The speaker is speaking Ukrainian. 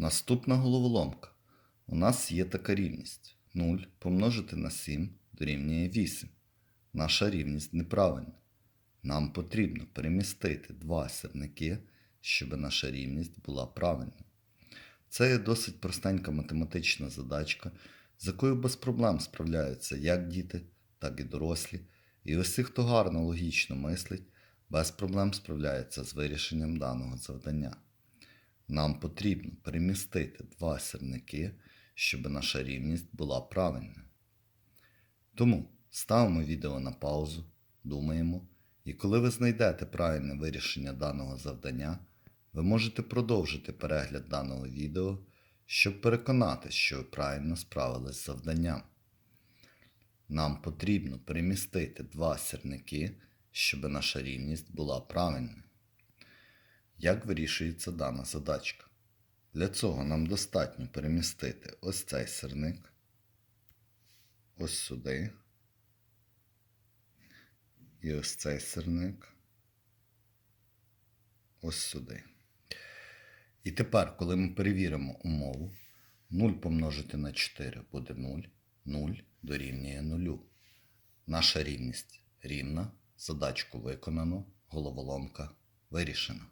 Наступна головоломка. У нас є така рівність. 0 помножити на 7 дорівнює 8. Наша рівність неправильна. Нам потрібно перемістити два сірники, щоб наша рівність була правильною. Це є досить простенька математична задачка, з якою без проблем справляються як діти, так і дорослі. І усі, хто гарно логічно мислить, без проблем справляється з вирішенням даного завдання. Нам потрібно перемістити два сірники, щоб наша рівність була правильною. Тому ставимо відео на паузу, думаємо, і коли ви знайдете правильне вирішення даного завдання, ви можете продовжити перегляд даного відео, щоб переконатися, що ви правильно справились з завданням. Нам потрібно перемістити два сірники, щоб наша рівність була правильною. Як вирішується дана задачка? Для цього нам достатньо перемістити ось цей сирник, ось сюди, і ось цей сирник, ось сюди. І тепер, коли ми перевіримо умову, 0 помножити на 4 буде 0, 0 дорівнює 0. Наша рівність рівна, задачку виконано, головоломка вирішена.